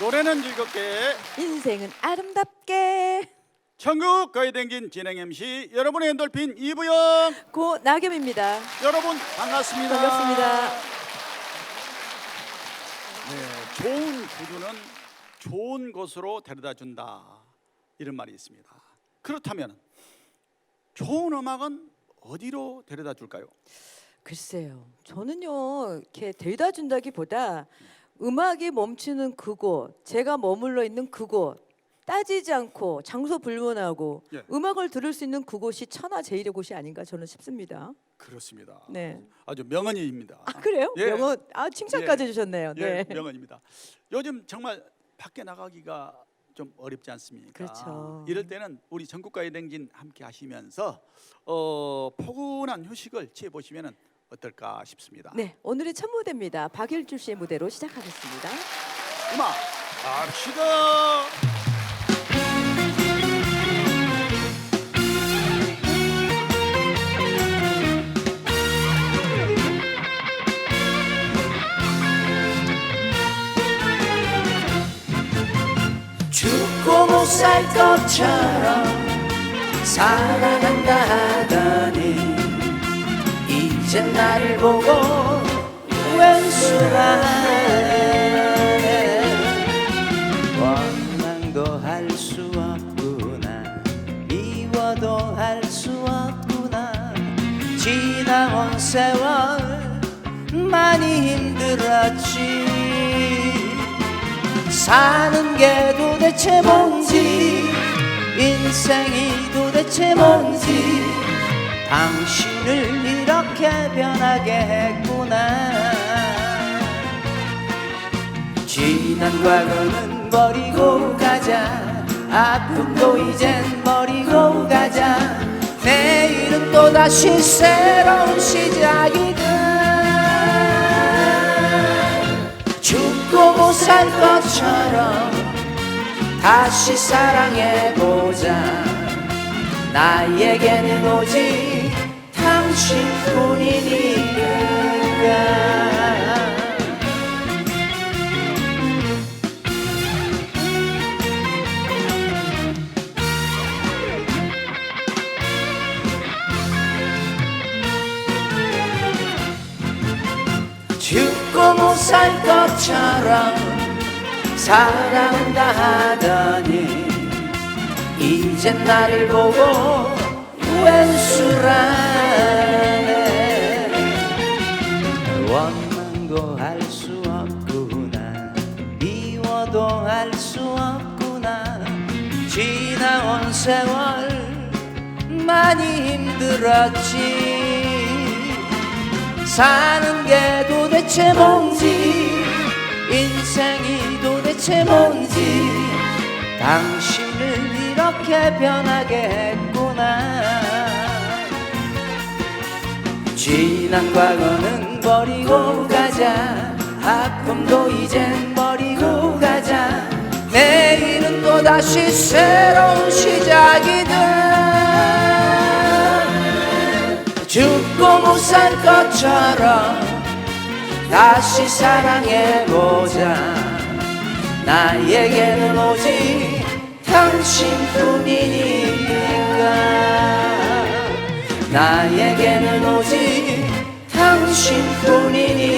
노래는 즐겁게 인생은 아름답게 천국 거의 댕긴 진행 MC 여러분의 엔돌핀 이부영 고 나겸입니다. 여러분 반갑습니다. 반갑습니다. 네, 좋은 구두는 좋은 곳으로 데려다 준다 이런 말이 있습니다. 그렇다면 좋은 음악은 어디로 데려다 줄까요? 글쎄요. 저는요 이렇게 데려다 준다기보다 음악이 멈추는 그곳, 제가 머물러 있는 그곳 따지지 않고 장소 불문하고 예. 음악을 들을 수 있는 그곳이 천하 제일의 곳이 아닌가 저는 싶습니다. 그렇습니다. 네. 아주 명언입니다. 아 그래요? 예. 명언 아 칭찬까지 예. 해주셨네요. 예, 네. 명언입니다. 요즘 정말 밖에 나가기가 좀 어렵지 않습니까? 그렇죠. 이럴 때는 우리 전국가의 댕진 함께 하시면서 어, 포근한 휴식을 취해 보시면 어떨까 싶습니다. 네, 오늘의 첫 무대입니다. 박일주 씨의 무대로 시작하겠습니다. 음악 갑시다. 죽고 못 살 것처럼 사랑한다 하더니 이제 나를 보고 왼수하네. 원망도 할 수 없구나. 미워도 할 수 없구나. 지나온 세월 많이 힘들었지. 사는 게 도대체 뭔지 인생이 도대체 뭔지 당신을 이렇게 변하게 했구나. 지난 과거는 버리고 가자. 아픔도 이젠 버리고 가자. 내일은 또다시 새로운 시작이다. 죽고 못 살 것처럼 다시 사랑해보자. 나에게는 오직 당신뿐이니까 죽고 못 살 것처럼 사랑한다 하더니 이젠 나를 보고 왼수라 할 수 없구나. 미워도 할 수 없구나. 지나온 세월 많이 힘들었지. 사는 게 도대체 뭔지 인생이 도대체 뭔지. 당신을 이렇게 변하게 했구나. 지난 과거는 버리고 가자. 아픔도 이젠 버리고 가자. 내일은 또다시 새로운 시작이다. 죽고 못 살 것처럼 다시 사랑해보자. 나에게는 오직 당신뿐이니까. 나에게는 오직 당신뿐이니까